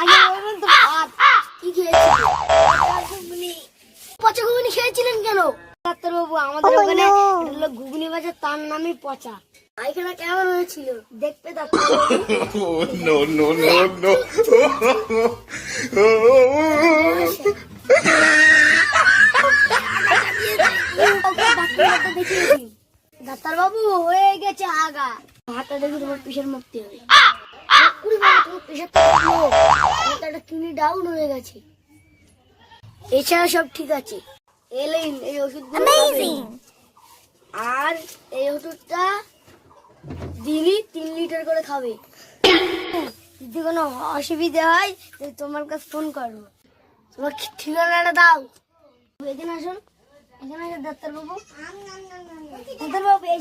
আগে বলবেন তো ভাত কি খেয়েছিলেন পচা ঘুগনি খেয়েছিলেন কেন? ডাক্তারবাবু আমাদের ওখানে ঘুগনি বাজার তার নামই পচা। পায়খানা কেমন হয়েছিল? no. ডাক্তার বাবু হয়ে গেছে আগা। হাতটা দেখি তোমার পিসের মুক্তি হবে। তোমার কিডনি ডাউন হয়ে গেছে এছাড়া সব ঠিক আছে এলেন এই ওষুধ আর এই ওষুধটা দিনই তিন লিটার করে খাবে যদি কোনো অসুবিধা হয় তাহলে তোমার কাছে ফোন করব তোমার ঠিকানাটা দাও এখানে আসুন এখানে আসুন ডাক্তারবাবু ডাক্তারবাবু এই